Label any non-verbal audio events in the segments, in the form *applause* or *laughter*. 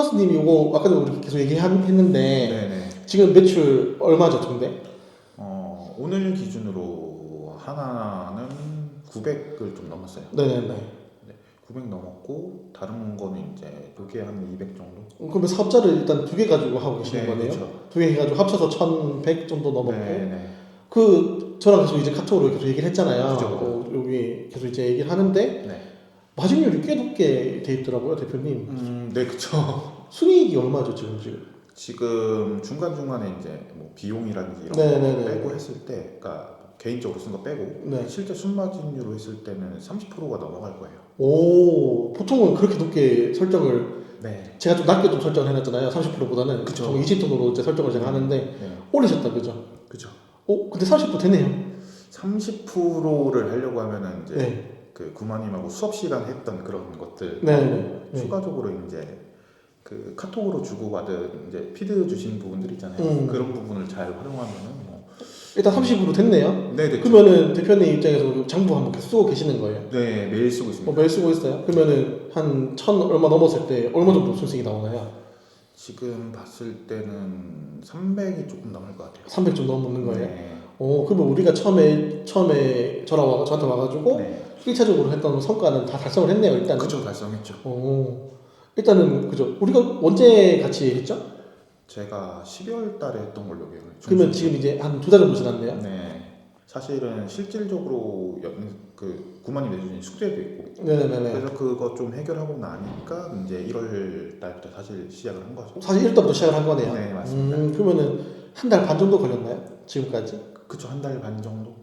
플러스님이 이거 아까도 우리 계속 얘기했는데 네네. 지금 매출 얼마죠, 근데? 어, 오늘 기준으로 하나는 900을 좀 넘었어요. 네네네. 900 넘었고 다른 거는 이제 그게 한200 정도. 그러면 사업자를 일단 두 개 가지고 하고 계시는 네, 거네요? 그렇죠. 두개 해가지고 합쳐서 1100 정도 넘었고 네네. 그 저랑 계속 이제 카톡으로 계속 얘기를 했잖아요. 그죠. 어, 여기 계속 이제 얘기를 하는데 네. 마진율이 꽤 높게 돼 있더라고요, 대표님. 음, 네, 그쵸. *laughs* 순이익이 얼마죠, 지금 지금? 지금 중간 중간에 이제 뭐 비용이라든지 이런 네네네. 거 빼고 했을 때, 그러니까 개인적으로 쓴 거 빼고 네. 실제 순마진율로 했을 때는 30%가 넘어갈 거예요. 오, 보통은 그렇게 높게 설정을 네. 제가 좀 낮게 좀 설정을 해놨잖아요. 30%보다는 그쵸. 보통 20톤으로 이제 설정을 제가 하는데 네. 올리셨다, 그죠? 그죠. 어, 근데 30% 되네요. 30%를 하려고 하면은 이제 네, 그 구마님하고 수업 시간 했던 그런 것들 네, 네. 네. 추가적으로 이제 그 카톡으로 주고받은 이제 피드 주신 부분들 있잖아요. 음. 그런 부분을 잘 활용하면은 뭐 일단 30% 됐네요. 네네. 그러면은 대표님 입장에서 장부 한번 계속 쓰고 계시는 거예요? 네 매일 쓰고 뭐 있습니다. 매일 쓰고 있어요? 그러면은 한 천 얼마 넘었을 때 얼마 정도 손익이 나오나요? 지금 봤을 때는 300이 조금 넘을 것 같아요. 300 정도 넘는 거예요? 네. 어, 그러면 우리가 처음에 처음에 저랑 와 저한테 와가지고 네. 1차적으로 했던 성과는 다 달성을 했네요. 일단. 그쵸 달성했죠. 어, 일단은 그죠. 우리가 언제 같이 했죠? 제가 12월 달에 했던 걸로 기억해요. 그러면 지금 이제 한 두 달 정도 지났네요. 네. 사실은 실질적으로 연, 그 구만이 내주신 숙제도 있고 네네네. 그래서 그거 좀 해결하고 나니까 이제 1월 달부터 사실 시작을 한 거죠. 사실 1달부터 시작을 한 거네요. 네 맞습니다. 음, 그러면은 한 달 반 정도 걸렸나요? 지금까지? 그쵸 한 달 반 정도.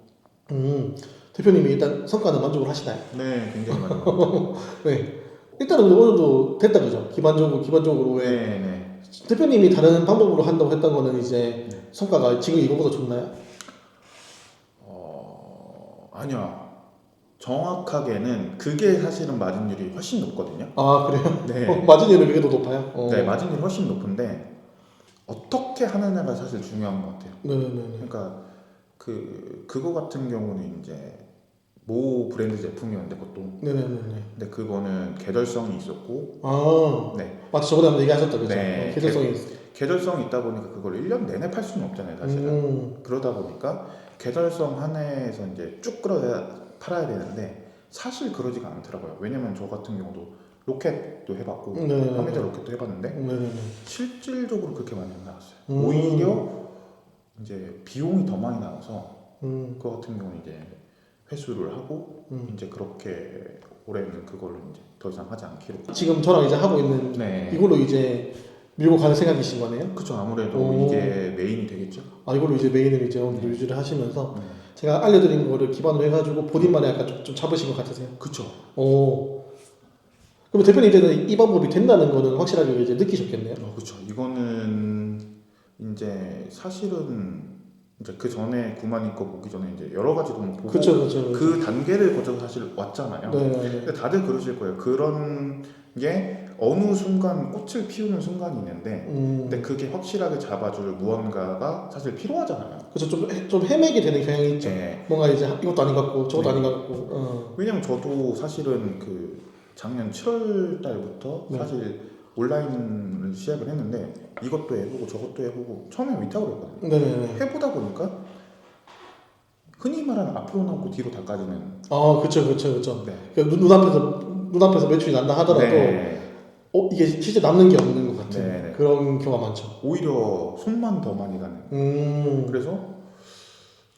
음, 대표님이 일단 성과는 만족을 하시나요? 네 굉장히 많이. *laughs* 네. 일단은 어느 정도 됐다 그죠? 기반적으로 기반적으로 왜 네 네. 대표님이 다른 방법으로 한다고 했던 거는 이제 네. 성과가 지금 이거보다 좋나요? 어 아니요. 정확하게는 그게 사실은 마진율이 훨씬 높거든요. 아 그래요? 네. 어, 마진율은 그게 더 높아요? 어. 네 마진율이 훨씬 높은데 어떻게 하느냐가 사실 중요한 것 같아요. 네네네. 그러니까 그 그거 같은 경우는 이제 모 브랜드 제품이었는데 그것도 네네네네. 근데 그거는 계절성이 있었고 아 네 맞죠. 저번에 한번 얘기하셨다 그죠? 네. 어, 계절성이 있어. 계절성이 있다 보니까 그걸 1년 내내 팔 수는 없잖아요 사실은 음, 그러다 보니까 계절성 한 해에서 이제 쭉 끌어야 팔아야 되는데 사실 그러지가 않더라고요 왜냐면 저 같은 경우도 로켓도 해봤고 네네네. 화면제 로켓도 해봤는데 네네네. 실질적으로 그렇게 많이 안 나왔어요 음. 오히려 이제 비용이 더 많이 나와서 음, 그거 같은 경우는 이제 회수를 하고 음. 이제 그렇게 올해는 그걸로 이제 더 이상 하지 않기로. 지금 저랑 이제 하고 있는 네. 이걸로 이제 밀고 가는 생각이신 거네요? 그쵸 아무래도 오. 이게 메인이 되겠죠. 아 이걸로 이제 메인을 이제 오늘 유지를 하시면서 네. 제가 알려드린 거를 기반으로 해가지고 본인만의 약간 좀, 좀 잡으신 것 같으세요? 그쵸. 오. 그럼 대표님 이제는 이 방법이 된다는 거는 확실하게 이제 느끼셨겠네요? 어, 그쵸. 이거는 이제 사실은 이제 그 전에 구만이 거 보기 전에 이제 여러 가지도 뭐 보고 그쵸 그쵸. 그쵸. 그 단계를 거쳐서 사실 왔잖아요. 네네네. 근데 다들 그러실 거예요. 그런 게 어느 순간 꽃을 피우는 순간이 있는데 음. 근데 그게 확실하게 잡아줄 무언가가 사실 필요하잖아요. 그래서 좀, 해- 좀 헤매게 되는 경향이 있죠. 네. 뭔가 이제 이것도 아닌 것 같고 저것도 네. 아닌 것 같고. 어. 왜냐면 저도 사실은 그 작년 7월 달부터 네. 사실 온라인을 시작을 했는데 이것도 해보고 저것도 해보고 처음에 위탁을 했거든요. 네네네. 해보다 보니까 흔히 말하는 앞으로 남고 뒤로 닦아지는 아 그쵸 그쵸 그쵸. 네. 그 눈, 눈앞에서 눈앞에서 매출이 난다 하더라도 네. 어 이게 실제 남는 게 없는 것 같은 네, 네. 그런 경우가 많죠. 오히려 손만 더 많이 가는 음. 그래서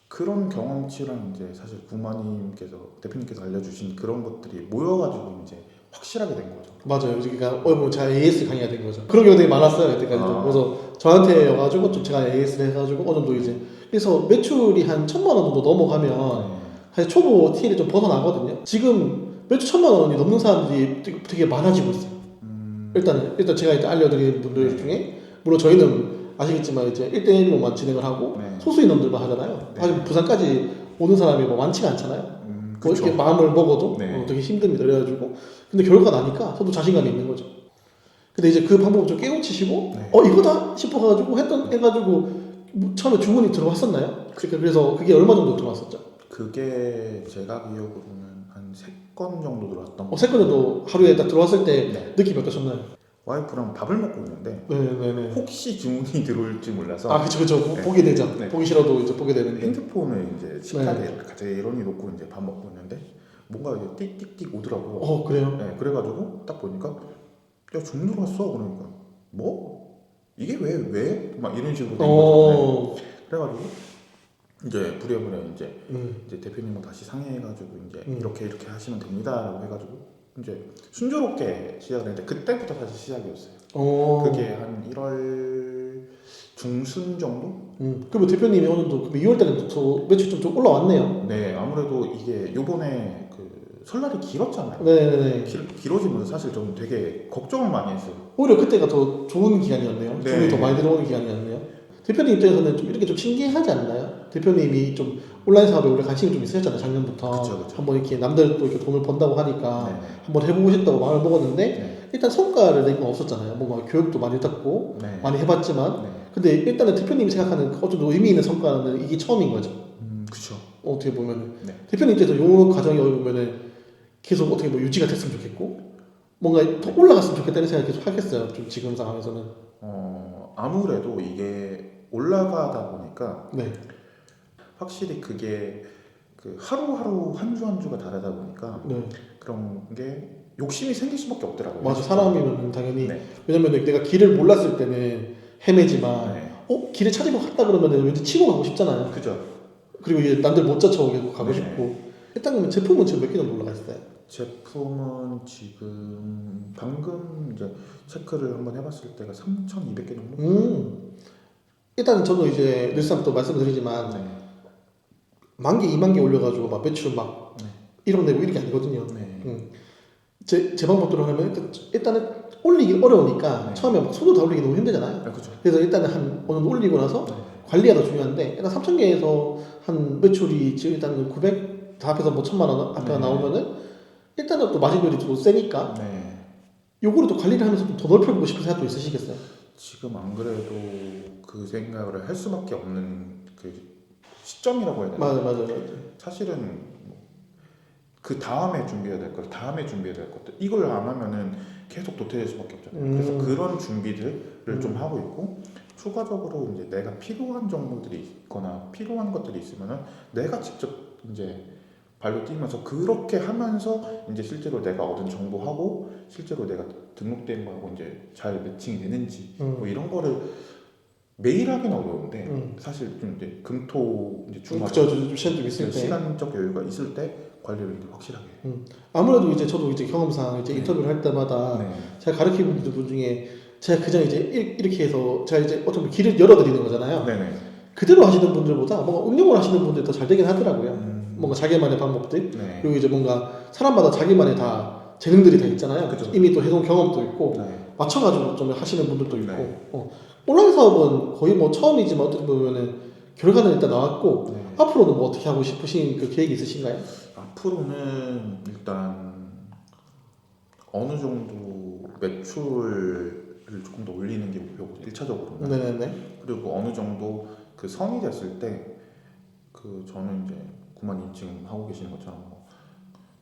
그런 경험치랑 이제 사실 구마님께서 대표님께서 알려주신 그런 것들이 모여가지고 이제 확실하게 된 거죠. 맞아요. 그러니까 보면 제가 AS 강의가 된 거죠. 그런 경우 되게 많았어요 여태까지도. 아. 그래서 저한테 와가지고 좀 제가 AS를 해가지고 어느 정도 이제 그래서 매출이 한 천만 원 정도 넘어가면 네. 사실 초보 티를 좀 벗어나거든요. 지금 매출 천만 원이 넘는 사람들이 되게, 되게 많아지고 있어요. 음, 일단 일단 제가 일단 알려드린 분들 네. 중에 물론 저희는 아시겠지만 이제 1대1로만 진행을 하고 네. 소수 인원들만 하잖아요. 네. 사실 부산까지 오는 사람이 뭐 많지가 않잖아요. 음, 뭐. 이렇게 마음을 먹어도 네. 어, 되게 힘듭니다. 그래가지고 근데 결과 나니까 저도 자신감이 있는 거죠. 근데 이제 그 방법을 좀 깨우치시고 네. 어 이거다 싶어가지고 했던 해가지고 뭐 처음에 주문이 들어왔었나요? 그러니까 그래서 그게 얼마 정도 들어왔었죠? 그게 제가 기억으로는 한 세 건 정도 들어왔던 어, 세컨드도 하루에 딱 들어왔을 때 네. 느낌이 어떠셨나요? 와이프랑 밥을 먹고 있는데 네네네. 혹시 주문이 *laughs* 들어올지 몰라서 아 그쵸 그쵸 네. 보게 되죠. 네. 보기 싫어도 이제 보게 되는데. 핸드폰을 이제 식탁에 네. 갑자기 이런이 놓고 이제 밥 먹고 있는데 뭔가 이제 띡띡띡 오더라고요. 어 그래요? 네, 그래가지고 딱 보니까 야 주문 들어왔어 그러니까 뭐 이게 왜 왜? 막 이런 식으로 된 거죠. 네. 어. 그래가지고 이제 부랴부랴 이제 음. 이제 대표님과 다시 상의해가지고 이제 음. 이렇게 이렇게 하시면 됩니다라고 해가지고 이제 순조롭게 시작을 했는데 그때부터 사실 시작이었어요. 어. 그게 한 1월 중순 정도? 음. 그러면 대표님이 어느 정도 2월 달에 또 매출 좀, 좀 올라왔네요. 네, 아무래도 이게 요번에 그 설날이 길었잖아요. 네네네. 길, 길어지면서 사실 좀 되게 걱정을 많이 했어요. 오히려 그때가 더 좋은 기간이었네요. 네. 주문이 더 많이 들어오는 기간이었네요. 대표님 입장에서는 좀 이렇게 좀 신기하지 않나요? 대표님이 좀 온라인 사업에 원래 관심이 좀 있으셨잖아요 작년부터 그쵸, 그쵸. 한번 이렇게 남들 또 이렇게 돈을 번다고 하니까 네. 한번 해보고 싶다고 마음을 먹었는데 네. 일단 성과를 낸 건 없었잖아요. 뭔가 교육도 많이 듣고 네. 많이 해봤지만 네. 근데 일단은 대표님이 생각하는 그 어떤 의미 있는 성과는 이게 처음인 거죠. 음, 그쵸. 어떻게 보면 네. 대표님 입장에서 요 과정이 보면은 계속 어떻게 뭐 유지가 됐으면 좋겠고 뭔가 더 올라갔으면 좋겠다는 생각이 계속 하겠어요. 좀 지금 상황에서는 어, 아무래도 이게 올라가다 보니까 네. 확실히 그게 그 하루하루 한 주 한 주가 다르다 보니까 네. 그런 게 욕심이 생길 수밖에 없더라고요. 맞아 사람이면 당연히 네. 왜냐면 내가 길을 몰랐을 때는 헤매지만 네. 어 길을 찾을 것 같다 그러면 왠지 치고 가고 싶잖아요. 그죠. 그리고 이제 남들 못 쫓아오게 가고 네. 싶고 일단 그러면 제품은 지금 몇개 정도 올라가 있어요? 제품은 지금 방금 이제 체크를 한번 해봤을 때가 3,200개 정도. 음 일단 저는 이제 늘상 또 말씀드리지만 네. 만 개, 이만 개 올려가지고 막 매출 막 네. 1억 내고 이런 게 아니거든요. 네. 음. 제, 제 방법대로 하면 일단, 일단은 올리기 어려우니까 네. 처음에 막 손으로 다 올리기 너무 힘들잖아요. 아, 그죠. 그래서 일단은 한 어느 정도 올리고 나서 네. 관리가 더 중요한데 일단 3천 개에서 한 매출이 지금 일단 900 다 합해서 뭐 천만 원 앞에가 네. 나오면은 일단은 또 마진율이 또 세니까 네. 요거를 또 관리를 하면서 좀 더 넓혀보고 싶은 생각도 있으시겠어요? 지금 안 그래도 그 생각을 할 수밖에 없는 그 시점이라고 해야 되나? 맞아 맞아 맞아. 사실은 그 다음에 준비해야 될 것, 다음에 준비해야 될 것들 이걸 안 하면은 계속 도태될 수밖에 없잖아요. 음. 그래서 그런 준비들을 음. 좀 하고 있고 추가적으로 이제 내가 필요한 정보들이 있거나 필요한 것들이 있으면은 내가 직접 이제 발로 뛰면서 그렇게 하면서 이제 실제로 내가 얻은 정보하고 실제로 내가 등록된 거하고 이제 잘 매칭이 되는지 음. 뭐 이런 거를 매일 하기는 어려운데 음. 사실 좀 이제 금토 이제 주말 그죠 좀 시간 좀 있을 때 시간적 여유가 있을 때 관리를 확실하게. 아무래도 이제 저도 이제 경험상 이제 네. 인터뷰를 할 때마다 네. 제가 가르치는 분 중에 제가 그냥 이제 일- 이렇게 해서 제가 이제 분 길을 열어드리는 거잖아요. 네네. 그대로 하시는 분들보다 뭔가 응용을 하시는 분들이 더 잘 되긴 하더라고요. 음, 뭔가 자기만의 방법들 네. 그리고 이제 뭔가 사람마다 자기만의 다 재능들이 다 있잖아요. 그죠. 이미 또 해본 경험도 있고 네. 맞춰가지고 좀 하시는 분들도 있고 네. 어. 온라인 사업은 거의 뭐 처음이지만 어떻게 보면은 결과는 일단 나왔고 네. 앞으로는 뭐 어떻게 하고 싶으신 그 계획이 있으신가요? 앞으로는 일단 어느 정도 매출을 조금 더 올리는 게 목표고 1차적으로는 네네네. 그리고 어느 정도 그 선이 됐을 때 그 저는 이제 구만님 지금 하고 계시는 것처럼 뭐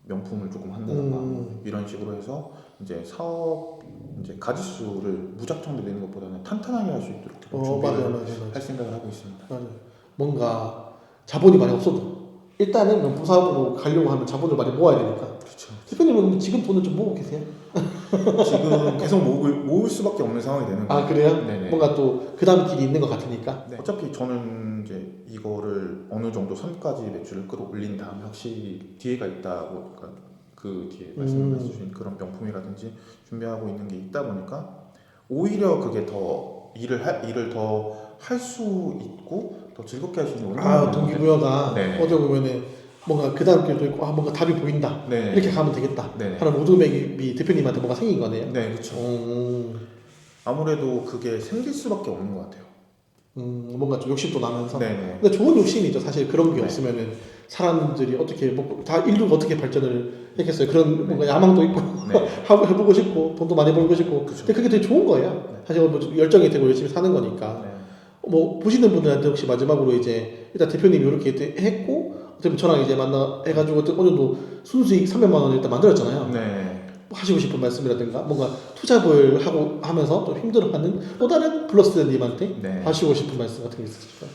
명품을 조금 한다던가 음. 이런 식으로 해서 이제 사업 이제 가지수를 무작정 늘리는 것보다는 탄탄하게 할 수 있도록 좀어 준비를 맞아요 맞아요 맞아요. 할 생각을 하고 있습니다. 맞아요. 뭔가 자본이 많이 없어도 일단은 명품 사업으로 가려고 하면 자본을 많이 모아야 되니까. 그렇죠. 대표님은 지금 돈을 좀 모으고 계세요? *laughs* 지금 계속 모을, 모을 수밖에 없는 상황이 되는 거예요. 아 그래요? 네네. 뭔가 또 그 다음 길이 있는 것 같으니까. 네. 어차피 저는 이제 이거를 어느 정도 선까지 매출을 끌어올린 다음에 확실히 뒤에가 있다고 그러니까 그 뒤에 음. 말씀해 주신 그런 명품이라든지 준비하고 있는 게 있다 보니까 오히려 그게 더 일을 하, 일을 더 할 수 있고 더 즐겁게 할 수 있는 아 동기부여가 네. 어떻게 보면은 뭔가 그 다음 길도 있고 아 뭔가 답이 보인다 네. 이렇게 가면 되겠다 네. 하는 모둠맥이 대표님한테 뭔가 생긴 거네요. 네, 그렇죠. 음, 아무래도 그게 생길 수밖에 없는 것 같아요. 음, 뭔가 좀 욕심도 나면서. 네, 네. 근데 좋은 욕심이죠. 사실 그런 게 네. 없으면은 사람들이 어떻게 뭐, 다 인류가 어떻게 발전을 했겠어요. 그런 뭔가 야망도 있고 네. *laughs* 하고 해보고 싶고 돈도 많이 벌고 싶고. 그쵸. 근데 그게 되게 좋은 거예요. 네. 사실 뭐 열정이 되고 열심히 사는 거니까. 네. 뭐 보시는 분들한테 혹시 마지막으로 이제 일단 대표님이 이렇게 했고 보면 저랑 이제 만나 해가지고 어느 정도 순수익 300만 원을 일단 만들었잖아요. 네. 하시고 싶은 말씀이라든가 뭔가 투잡을 하고 하면서 좀 힘들어하는 또 다른 플러스님한테 네. 하시고 싶은 말씀 같은 게 있으실까요?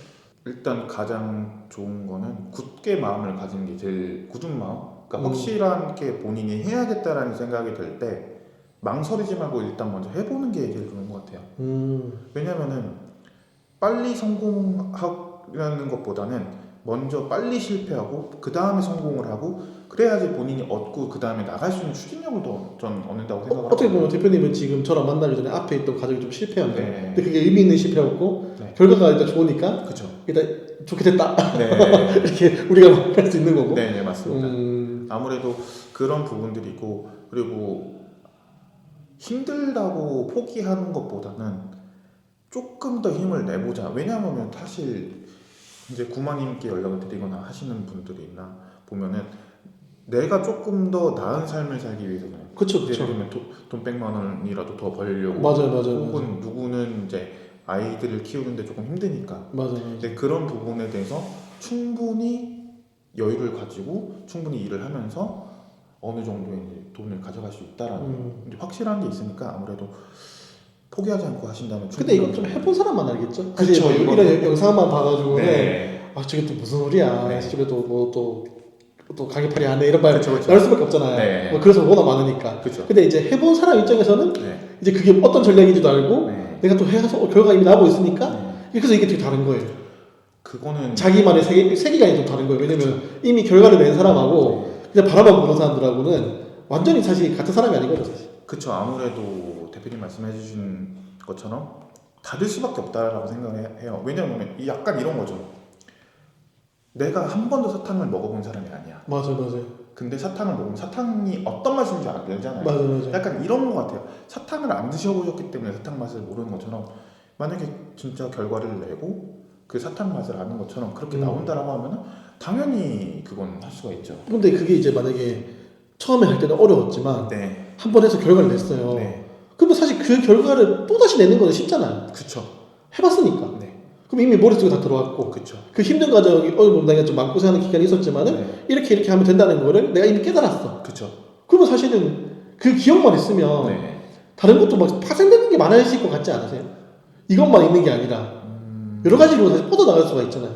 일단 가장 좋은 거는 굳게 마음을 가지는 게 제일 굳은 마음. 그러니까 음. 확실한 게 본인이 해야겠다라는 생각이 들 때 망설이지 말고 일단 먼저 해보는 게 제일 좋은 것 같아요. 음, 왜냐면은 빨리 성공하는 것보다는 먼저 빨리 실패하고 그 다음에 성공을 하고 그래야지 본인이 얻고 그 다음에 나갈 수 있는 추진력을 더전 얻는다고 어, 생각을 어 떻게 보면 하거든요. 대표님은 지금 저랑 만나기 전에 앞에 있던 과정이 좀 실패한 거예요. 네. 근데 그게 의미 있는 실패였고 네. 결과가 일단 좋으니까 그렇죠. 일단 좋게 됐다 네. *laughs* 이렇게 우리가 말할 수 있는 거고. 네, 네 맞습니다. 음, 아무래도 그런 부분들이 있고 그리고 힘들다고 포기하는 것보다는 조금 더 힘을 내보자. 왜냐하면 사실 이제 구마님께 연락을 드리거나 하시는 분들이나 보면은 내가 조금 더 나은 삶을 살기 위해서는 그쵸 예를 그쵸. 들면 돈, 돈 100만 원이라도 더 벌려고 맞아요 맞아요 맞아요. 혹은 누구는 이제 아이들을 키우는데 조금 힘드니까 맞아요. 맞아요. 근데 그런 부분에 대해서 충분히 여유를 가지고 충분히 일을 하면서 어느 정도의 돈을 가져갈 수 있다라는 음. 확실한 게 있으니까 아무래도 포기하지 않고 하신다면 근데 이건 좀 해본 사람만 알겠죠. 그쵸, 뭐 이런 영상만 봐가지고 네. 아 저게 또 무슨 소리야. 네. 집에 또뭐또 또 가게팔이 안해 이런 말 그쵸, 그쵸. 나올 수밖에 없잖아요. 네. 뭐 그래서 워낙 많으니까. 그렇죠. 근데 이제 해본 사람 입장에서는 네. 이제 그게 어떤 전략인지도 알고 네. 내가 또 해서 어, 결과 이미 나오고 있으니까 네. 그래서 이게 되게 다른 거예요. 그거는 자기만의 세계, 세계관이 좀 다른 거예요. 왜냐면 이미 결과를 낸 사람하고 그냥 바라만 보는 사람들하고는 완전히 사실 같은 사람이 아니거든요. 사실. 그쵸 아무래도 대표님 말씀해 주신 것처럼 다를 수밖에 없다라고 생각해요. 왜냐하면 이 약간 이런 거죠. 내가 한 번도 사탕을 먹어본 사람이 아니야. 맞아요, 맞아요, 근데 사탕을 먹으면 사탕이 어떤 맛인지 알잖아요. 맞아요, 맞아요. 약간 이런 것 같아요. 사탕을 안 드셔보셨기 때문에 사탕 맛을 모르는 것처럼 만약에 진짜 결과를 내고 그 사탕 맛을 아는 것처럼 그렇게 음. 나온다라고 하면은 당연히 그건 할 수가 있죠. 근데 그게 이제 만약에 처음에 할 때는 어려웠지만 네. 한 번 해서 결과를 냈어요. 네. 그러면 사실 그 결과를 또 다시 내는 거는 쉽잖아요. 그쵸. 해봤으니까. 네. 그럼 이미 머릿속에 다 들어왔고 그쵸. 그 힘든 과정이 어느 정도 내가 좀 마음고생하는 기간이 있었지만은 네. 이렇게 이렇게 하면 된다는 거를 내가 이미 깨달았어. 그쵸. 그러면 사실은 그 기억만 있으면 네. 다른 것도 막 파생되는 게 많아질 것 같지 않으세요? 이것만 있는 게 아니라 음, 여러 가지로 사실 뻗어나갈 수가 있잖아요.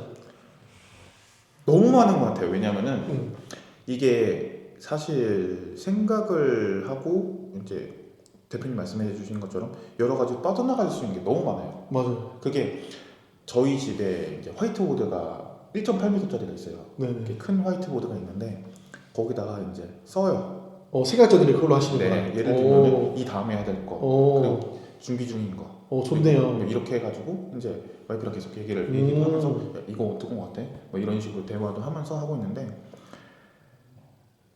너무 많은 것 같아요. 왜냐면은 음. 이게 사실 생각을 하고 이제 대표님 말씀해 주신 것처럼 여러 가지 빠져나갈 수 있는 게 너무 많아요. 맞아요. 그게 저희 집에 이제 화이트보드가 1.8m짜리가 있어요. 네네. 이렇게 큰 화이트보드가 있는데 거기다가 이제 써요. 어, 생각전을 그걸로 하시는구나. 네, 예를 오. 들면 이 다음에 해야 될 거, 오. 그리고 준비 중인 거. 어, 좋네요. 뭐 이렇게 해가지고 이제 와이프랑 계속 얘기를 음. 얘기를 하면서 야, 이거 어떤 것 같아? 뭐 이런 식으로 대화도 하면서 하고 있는데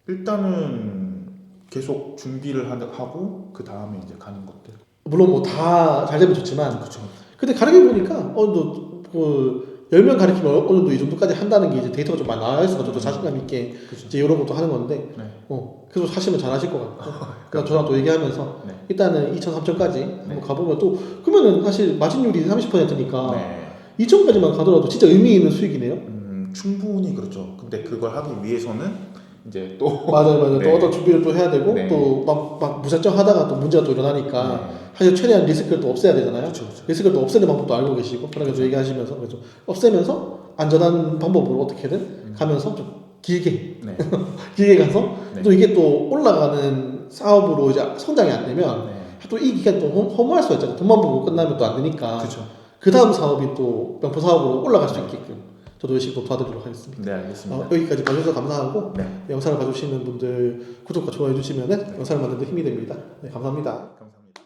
일단은 계속 준비를 하- 하고 그 다음에 이제 가는 것들. 물론 뭐 다 잘 되면 좋지만 그렇죠. 근데 가르쳐 보니까 어느 정도 그 10명 가르치면 어느 정도 이 정도까지 한다는 게 이제 데이터가 좀 많이 나와 있어서 저도 자신감 있게 그렇죠. 이제 이런 것도 하는 건데 네. 어, 계속 하시면 잘 하실 것 같고 *laughs* 그러니까 저랑 또 얘기하면서 네. 일단은 2천, 3천까지 한번 네. 가보면 또 그러면은 사실 마진율이 30%니까 네. 2천까지만 가더라도 진짜 의미 있는 수익이네요. 음, 충분히 그렇죠. 근데 그걸 하기 위해서는 이제 또 *laughs* 맞아요, 맞아요. 또 네. 어떤 준비를 또 해야 되고 네. 또막막 무작정 하다가 또 문제가 또 일어나니까 네. 사실 최대한 리스크를 또 없애야 되잖아요. 그렇죠, 그렇죠. 리스크를 또 없애는 방법도 알고 계시고 그런 거 얘기하시면서 그래서 없애면서 안전한 방법으로 어떻게든 음. 가면서 좀 길게 네. *laughs* 길게 가서 네. 또 이게 또 올라가는 사업으로 이제 성장이 안 되면 네. 또이 기간 또 허- 허무할 수가 있잖아요. 돈만 보고 끝나면 또 안 되니까 그렇죠. 그 다음 사업이 또 명포 사업으로 올라갈 수 있게끔 저도 열심히 또 도와드리도록 하겠습니다. 네, 알겠습니다. 어, 여기까지 봐주셔서 감사하고 네. 영상을 봐주시는 분들 구독과 좋아해 주시면 영상을 만드는 데 힘이 됩니다. 네, 감사합니다.